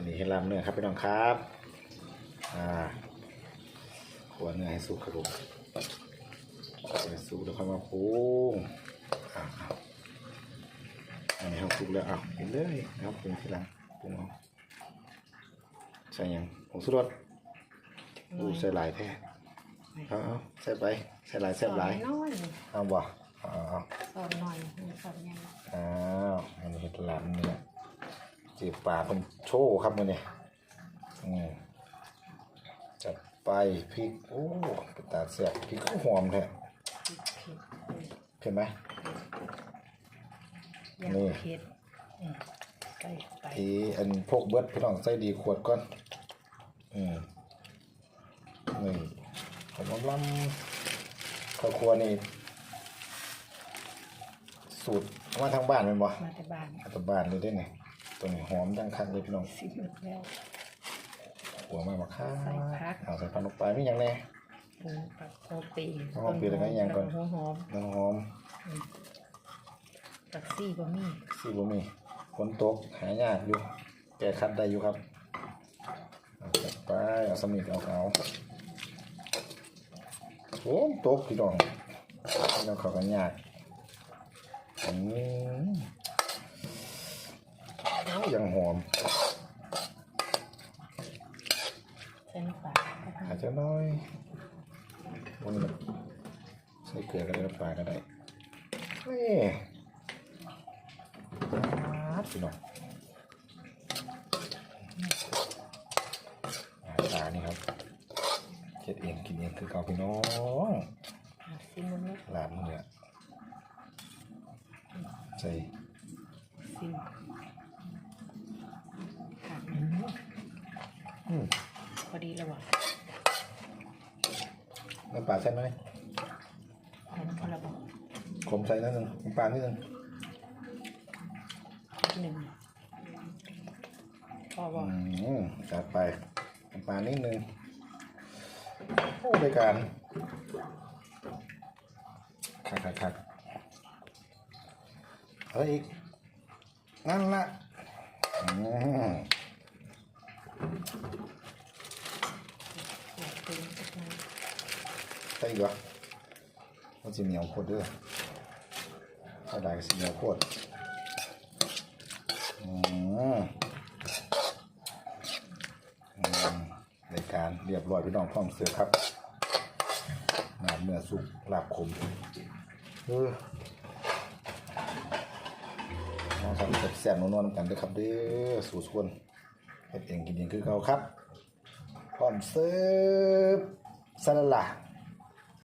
วันนี้เห็ดลาบเนื้อครับพี่น้องครับ อ่าขัวเนื้อให้สุกครับผมให้สุกแล้วค่อยมาปรุงอ่าครับอันนี้ครับสุกแล้วเอากินเลยนะครับปรุงทีหลังปรุงเอาใส่หยังผงสุรสอู้ใส่หลายแท้เอาเอาใส่ไปใส่หลายแซ่บหลายน้อยเอาบ่เอาเอาเอาสอนหน่อยสอนยังอ้าวอันนี้เห็ดลาบเนื้อ จีบปลาเป็นโชว์ครับมันเนี่ยอืมจัดไปพริกโอ้เป็นตาแซ่บพริกก็หอมแท้ผิดผิดเห็นไหมยังนี่เผ็ดอืมใส่ไปทีอันพวกเบิดพี่น้องใส่ดีขวดก่อน อืมนี่ผมว่าล้ำข้าวครัวนี่สูตรมาทางบ้านเป็นบ่มาแต่บ้านมาทางบ้านเลยได้ไง ตัวนี้หอมจังคักเลยพี่น้องสิหมดแล้ว หัวมากมาข้าใส่ผัก เอาใส่พันลงไปไม่ยังแน่ปรุงผักโรตีเอามาเปลี่ยนอะไรกันยังก่อน หัวหอมน้ำหอมผักซี่บะหมี่สีบะหมี่ฝนตกหายากอยู่แก้คัดได้อยู่ครับเอาใส่ไปเอาสมิกเอาเอาโอ้ตกพี่น้องแล้วเขากันยากอืมเอา ยังหอมใส่น้ำปลาอาจจะน้อยบนแบบใส่เกลือก็ได้น้ำปลาก็ได้นี่ครับพี่น้องอ่าปลานี่ครับเก็ดเองกินเองคือเกาพี่น้องซิมันแล้วลาบมือเนี่ยใส่ ซิมผัก อืม พอดีแล้วว่ะน้ำปลาใส่ไหมใส่น้ำพอละบอกขมใส่นิดนึงน้ำปลานิดนึงหนึ่งพอบอกอืมจัดไปน้ำปลานิดนึงโอ้รายการคักคักคักอะไรอีกนั่นละอืม อยากปรุงสักหน่อย ใส่อีกเหรอมันจะเหนียวโคตรเด้อถ้าได้ก็สิเหนียวโคตรอืมอืมรายการเรียบร้อยพี่น้องพร้อมเสิร์ฟครับหน้ำเนื้อสุกลาบขมเออน้องทำแซ่บๆนวลๆกันด้อครับเด้อสู่ชวนเฮ็ดเองกินเองคือเขาครับพร้อมเสิร์ฟสลัด